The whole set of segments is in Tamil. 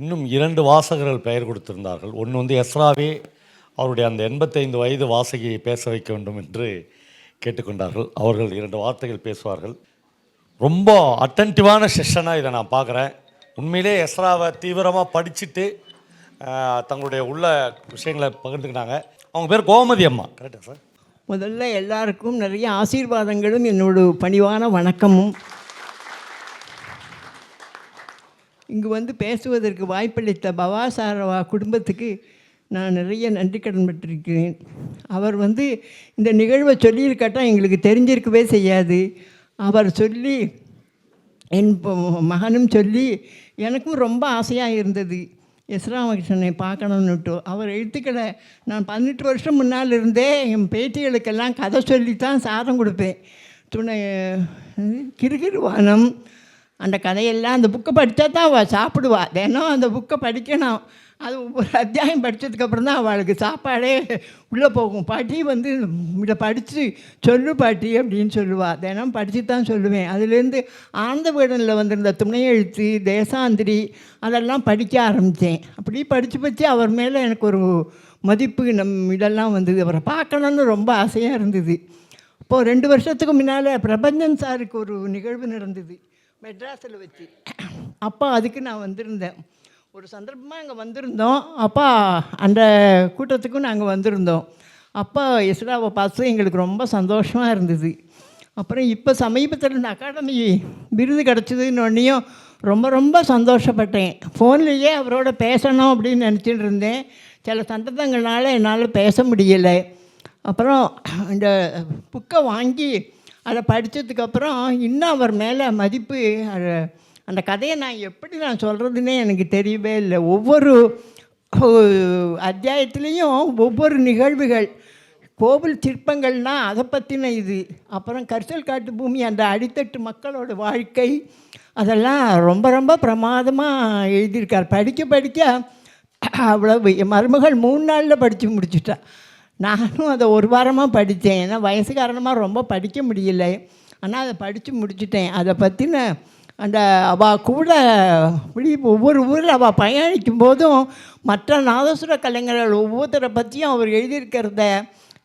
இன்னும் இரண்டு வாசகர்கள் பெயர் கொடுத்திருந்தார்கள். ஒன்று வந்து எஸ்ராவே அவருடைய அந்த எண்பத்தைந்து வயது வாசகியை பேச வைக்க வேண்டும் என்று கேட்டுக்கொண்டார்கள். அவர்கள் இரண்டு வார்த்தைகள் பேசுவார்கள். ரொம்ப அட்டன்டிவான செஷனாக இதை நான் பார்க்குறேன். உண்மையிலே எஸ்ராவை தீவிரமாக படிச்சுட்டு தங்களுடைய உள்ள விஷயங்களை பகிர்ந்துக்கிட்டாங்க. அவங்க பேர் கோமதி அம்மா. கரெக்டா சார் முதல்ல எல்லாருக்கும் நிறைய ஆசீர்வாதங்களும் என்னோட பணிவான வணக்கமும். இங்கு வந்து பேசுவதற்கு வாய்ப்பளித்த பவாசாரவா குடும்பத்துக்கு நான் நிறைய நன்றி கடன் பட்டிருக்கிறேன் அவர் வந்து இந்த நிகழ்வை சொல்லியிருக்காட்டா எங்களுக்கு தெரிஞ்சிருக்கவே செய்யாது. அவர் சொல்லி என் மகனும் சொல்லி எனக்கும் ரொம்ப ஆசையாக இருந்தது. எஸ் ராமகிருஷ்ணனை பார்க்கணுன்னுட்டு அவர் எழுத்துக்களை நான் பதினெட்டு வருஷம் முன்னால் இருந்தே என் பேட்டிகளுக்கெல்லாம் கதை சொல்லித்தான் சாதம் கொடுப்பேன். துணை கிருகிருவானம் அந்த கதையெல்லாம் அந்த புக்கை படித்தா தான் அவள் சாப்பிடுவா. தினம் அந்த புக்கை படிக்கணும். அது ஒரு அத்தியாயம் படித்ததுக்கப்புறம் தான் அவளுக்கு சாப்பாடே உள்ளே போகும். பாட்டி வந்து இதை படித்து சொல்லு பாட்டி அப்படின்னு சொல்லுவாள் தினம் படித்து தான் சொல்லுவேன். அதுலேருந்து ஆனந்த வீடனில் வந்திருந்த துணையெழுத்து தேசாந்திரி அதெல்லாம் படிக்க ஆரம்பித்தேன். அப்படி படித்து படித்து அவர் மேலே எனக்கு ஒரு மதிப்பு நம் இதெல்லாம் வந்தது. அவரை பார்க்கணுன்னு ரொம்ப ஆசையாக இருந்தது. இப்போது ரெண்டு வருஷத்துக்கு முன்னால் பிரபஞ்சன் சாருக்கு ஒரு நிகழ்வு நடந்தது. மெட்ராஸில் வச்சு. அப்போ அதுக்கு நான் வந்திருந்தேன். ஒரு சந்தர்ப்பமாக அங்கே வந்திருந்தோம். அப்பா அந்த கூட்டத்துக்கும் நாங்கள் வந்திருந்தோம். அப்பா எஸ்ராவை பார்த்து எங்களுக்கு ரொம்ப சந்தோஷமாக இருந்தது. அப்புறம் இப்போ சமீபத்தில் இந்த அகாடமி விருது கிடச்சிதுன்னொன்னையும் ரொம்ப ரொம்ப சந்தோஷப்பட்டேன். ஃபோன்லேயே அவரோட பேசணும் அப்படின்னு நினச்சிட்டு இருந்தேன். சில சந்தர்ப்பங்களால் என்னால் பேச முடியலை. அப்புறம் இந்த புக்கை வாங்கி அதை படித்ததுக்கப்புறம் இன்னும் அவர் மேலே மதிப்பு அந்த கதையை நான் எப்படி நான் சொல்கிறதுனே எனக்கு தெரியவே இல்லை. ஒவ்வொரு அத்தியாயத்துலேயும் ஒவ்வொரு நிகழ்வுகள் கோவில் சிற்பங்கள்னா அதை பற்றின இது அப்புறம் கரிசல் காட்டு பூமி அந்த அடித்தட்டு மக்களோட வாழ்க்கை அதெல்லாம் ரொம்ப ரொம்ப பிரமாதமாக எழுதியிருக்கார். படிக்க படிக்க அவ்வளவு மருமகள் மூணு நாளில் படித்து முடிச்சுட்டா. நானும் அதை ஒரு வாரமாக படித்தேன். ஏன்னா வயசு காரணமாக ரொம்ப படிக்க முடியல. ஆனால் அதை படித்து முடிச்சிட்டேன். அதை பற்றின அந்த அவள் கூட இப்படி ஒவ்வொரு ஊரில் அவள் பயணிக்கும் போதும் மற்ற நாதசுர கலைஞர்கள் ஒவ்வொருத்தரை பற்றியும் அவர் எழுதியிருக்கிறத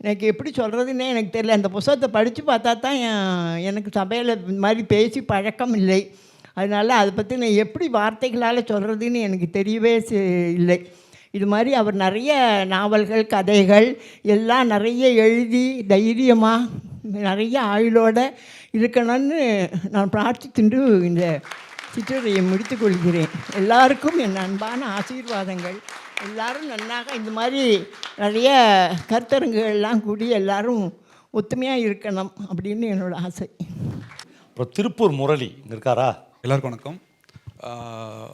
எனக்கு எப்படி சொல்கிறதுன்னே எனக்கு தெரியல. அந்த புத்தகத்தை படித்து பார்த்தா தான் எனக்கு சபையில் இந்த மாதிரி பேசி பழக்கம் இல்லை. அதனால் அதை பற்றி நான் எப்படி வார்த்தைகளால் சொல்கிறதுன்னு எனக்கு தெரியவே இல்லை. இது மாதிரி அவர் நிறைய நாவல்கள் கதைகள் எல்லாம் நிறைய எழுதி தைரியமாக நிறைய ஆயுளோட இருக்கணும்னு நான் பிரார்த்தித்துண்டு இந்த சிற்றுரையை முடித்துக் கொள்கிறேன். எல்லாருக்கும் என் அன்பான ஆசீர்வாதங்கள். எல்லாரும் நன்னாக இந்த மாதிரி நிறைய கருத்தரங்குகள்லாம் கூடி எல்லாரும் ஒத்துமையாக இருக்கணும் அப்படின்னு என்னோட ஆசை. அப்புறம் திருப்பூர் முரளி இங்கே இருக்காரா? எல்லாருக்கும் வணக்கம். ஆஹ்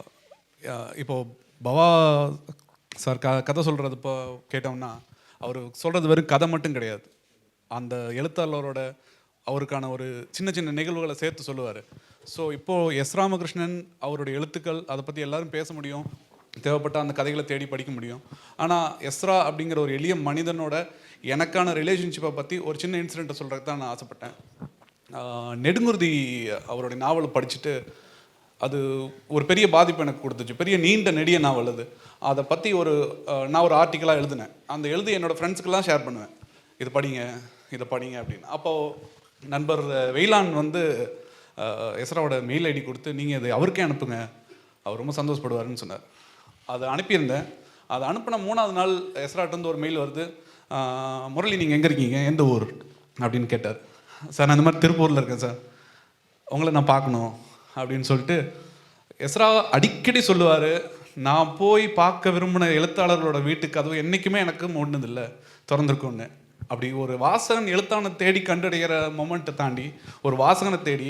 ஆஹ் இப்போ பவா சார் க கதை சொல்கிறது இப்போ கேட்டோம்னா அவர் சொல்கிறது வெறும் கதை மட்டும் கிடையாது. அந்த எழுத்தாளரோட அவருக்கான ஒரு சின்ன சின்ன நிகழ்வுகளை சேர்த்து சொல்லுவார். ஸோ இப்போது எஸ் ராமகிருஷ்ணன் அவருடைய எழுத்துக்கள் அதை பற்றி எல்லாரும் பேச முடியும். தேவைப்பட்ட அந்த கதைகளை தேடி படிக்க முடியும். ஆனால் எஸ்ரா அப்படிங்கிற ஒரு எளிய மனிதனோட எனக்கான ரிலேஷன்ஷிப்பை பற்றி ஒரு சின்ன இன்சிடெண்ட்டை சொல்கிறதுக்கு தான் நான் ஆசைப்பட்டேன். நெடுங்குருதி அவருடைய நாவலை படிச்சுட்டு அது ஒரு பெரிய பாதிப்பு எனக்கு கொடுத்துச்சு. பெரிய நீண்ட நெடிய நாவல் அது அதை பற்றி ஒரு நான் ஒரு ஆர்டிக்கலாக எழுதினேன். அந்த எழுதி என்னோடய ஃப்ரெண்ட்ஸுக்கெல்லாம் ஷேர் பண்ணுவேன். இது படிங்க இதை படிங்க அப்படின்னு. அப்போது நண்பர் வெயிலான் வந்து எஸ்ராவோட மெயில் ஐடி கொடுத்து நீங்கள் இது அவருக்கே அனுப்புங்க. அவர் ரொம்ப சந்தோஷப்படுவாருன்னு சொன்னார். அதை அனுப்பியிருந்தேன். அதை அனுப்பின மூணாவது நாள் எஸ்ராட்டேருந்து ஒரு மெயில் வருது. முரளி நீங்கள் எங்கே இருக்கீங்க? எந்த ஊர்? அப்படின்னு கேட்டார். சார் நான் இந்த மாதிரி திருப்பூரில் இருக்கேன் சார். உங்களை நான் பார்க்கணும். அப்படின்னு சொல்லிட்டு எஸ்ரா அடிக்கடி சொல்லுவார் நான் போய் பார்க்க விரும்பின எழுத்தாளர்களோட வீட்டுக்கு அதுவும் என்றைக்குமே எனக்கு மூடினதில்லை திறந்துருக்குன்னு அப்படி ஒரு வாசகன் எழுத்தானை தேடி கண்டடைகிற மொமெண்ட்டை தாண்டி ஒரு வாசகனை தேடி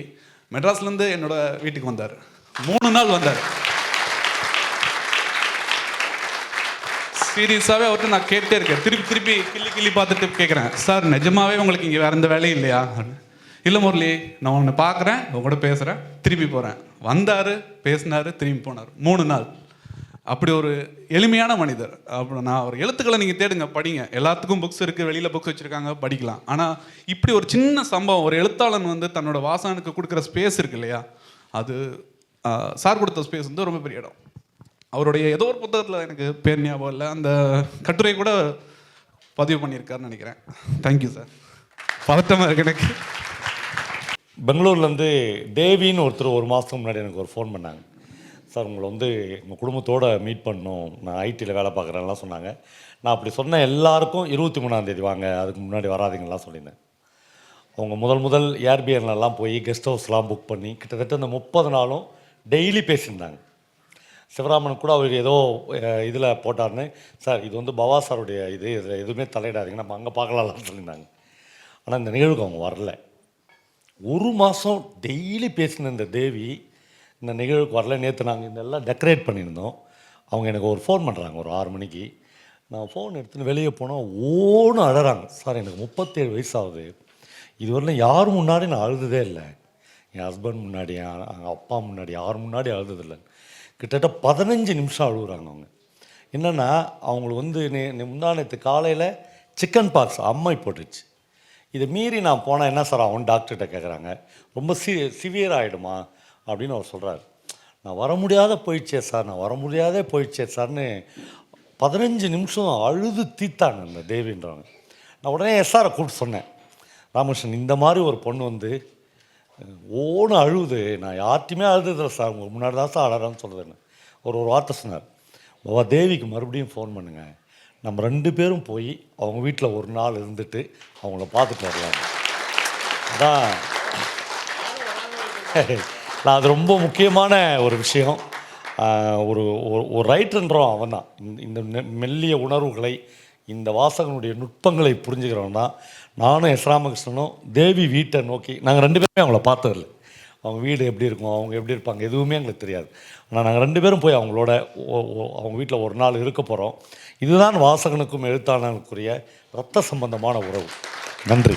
மெட்ராஸ்லேருந்து என்னோட வீட்டுக்கு வந்தார். மூணு நாள் வந்தார். சீரியஸாகவே அவர்கிட்ட நான் கேட்டே இருக்கேன். திருப்பி திருப்பி கிள்ளி கிள்ளி பார்த்துட்டு கேட்குறேன் சார் நிஜமாவே உங்களுக்கு இங்கே வேற எந்த வேலையும் இல்லையா? இல்லை முரளி நான் உன்னை பார்க்குறேன் உங்க கூட பேசுகிறேன் திரும்பி போகிறேன் வந்தார் பேசினார் திரும்பி போனார். மூணு நாள். அப்படி ஒரு எளிமையான மனிதர். அப்புறம் நான் அவர் எழுத்துக்களை நீங்கள் தேடுங்க படிங்க. எல்லாத்துக்கும் புக்ஸ் இருக்குது வெளியில் புக்ஸ் வச்சுருக்காங்க படிக்கலாம். ஆனால் இப்படி ஒரு சின்ன சம்பவம் ஒரு எழுத்தாளன் வந்து தன்னோட வாசகனுக்கு கொடுக்குற ஸ்பேஸ் இருக்கு இல்லையா? அது சார் கொடுத்த ஸ்பேஸ் வந்து ரொம்ப பெரிய இடம். அவருடைய ஏதோ ஒரு புத்தகத்தில் எனக்கு பேர் ஞாபகம் இல்லை. அந்த கட்டுரை கூட பதிவு பண்ணியிருக்காருன்னு நினைக்கிறேன். தேங்க்யூ சார் பதட்டமாக இருக்கு எனக்கு. பெங்களூர்லேருந்து தேவின்னு ஒருத்தர் ஒரு மாதத்துக்கு முன்னாடி எனக்கு ஒரு ஃபோன் பண்ணாங்க. சார் உங்களை வந்து உங்கள் குடும்பத்தோடு மீட் பண்ணணும். நான் ஐடியில் வேலை பார்க்குறேன்லாம் சொன்னாங்க. நான் அப்படி சொன்ன எல்லாருக்கும் இருபத்தி மூணாந்தேதி வாங்க. அதுக்கு முன்னாடி வராதிங்கலாம் சொல்லியிருந்தேன். அவங்க முதல் முதல் ஏர்பிஎன்லலாம் போய் கெஸ்ட் ஹவுஸ்லாம் புக் பண்ணி கிட்டத்தட்ட இந்த முப்பது நாளும் டெய்லி பேசியிருந்தாங்க. சிவராமன் கூட அவர் ஏதோ இதில் போட்டார்னு சார் இது வந்து பவா சாருடைய இது. இதில் எதுவுமே தலையிடாதீங்க. நம்ம அங்கே பார்க்கலாம்லாம் சொல்லியிருந்தாங்க. ஆனால் இந்த நிகழ்வுக்கு அவங்க வரல. ஒரு மாதம் டெய்லி பேசின இந்த தேவி இந்த நிகழ்வுக்கு வரல நேற்று நாங்கள் இதெல்லாம் டெக்கரேட் பண்ணியிருந்தோம். அவங்க எனக்கு ஒரு ஃபோன் பண்ணுறாங்க ஒரு ஆறு மணிக்கு. நான் ஃபோன் எடுத்துன்னு வெளியே போனால் ஓன்னு அழறாங்க. சார் எனக்கு முப்பத்தேழு வயசாகுது. இதுவரையிலும் யார் முன்னாடி நான் அழுததே இல்லை. என் ஹஸ்பண்ட் முன்னாடி என் எங்கள் அப்பா முன்னாடி யார் முன்னாடி அழுததில்லை கிட்டத்தட்ட பதினஞ்சு நிமிஷம் அழுகுறாங்க அவங்க. என்னென்னா அவங்களுக்கு வந்து நே நே- முந்தானத்து காலையில் சிக்கன் பாக்ஸ் அம்மை போட்டுச்சு. இதை மீறி நான் போனால் என்ன சார் அவன் டாக்டர்கிட்ட கேட்குறாங்க ரொம்ப சி சிவியர் ஆகிடுமா அப்படின்னு அவர் சொல்கிறாரு நான் வர முடியாத போயிடுச்சே சார் நான் வர முடியாதே போயிடுச்சே சார்னு பதினஞ்சு நிமிஷம் அழுது தீத்தாங்க இந்த தேவின்றவங்க. நான் உடனே எஸ்ஆரை கூப்பிட்டு சொன்னேன். ராமகிருஷ்ணன் இந்த மாதிரி ஒரு பொண்ணு வந்து ஓன்னு அழுது நான் யார்ட்டையுமே அழுதுதில்ல சார். உங்களுக்கு முன்னாடி தான் சார் அழறான்னு சொல்கிறேன்னு ஒரு ஒரு வார்த்தை சொன்னார். பாபா தேவிக்கு மறுபடியும் ஃபோன் பண்ணுங்கள் நம்ம ரெண்டு பேரும் போய் அவங்க வீட்டில் ஒரு நாள் இருந்துட்டு அவங்கள பார்த்துட்டு வரலாம். அதான். நான் அது ரொம்ப முக்கியமான ஒரு விஷயம். ஒரு ஒரு- ஒரு ரைட்டர்ன்றோம் அவன் தான் இந்த மெல்லிய உணர்வுகளை இந்த வாசகனுடைய நுட்பங்களை புரிஞ்சுக்கிறோன்னா நானும் எஸ் ராமகிருஷ்ணனும் தேவி வீட்டை நோக்கி நாங்கள் ரெண்டு பேருமே அவங்கள பார்த்ததில்லை. அவங்க வீடு எப்படி இருக்கும் அவங்க எப்படி இருப்பாங்க எதுவுமே எங்களுக்கு தெரியாது. ஆனால் நாங்கள் ரெண்டு பேரும் போய் அவங்களோட அவங்க வீட்டில் ஒரு நாள் இருக்க போகிறோம் இதுதான் வாசகனுக்கும் எழுத்தாளனுக்குரிய ரத்த சம்பந்தமான உறவு. நன்றி.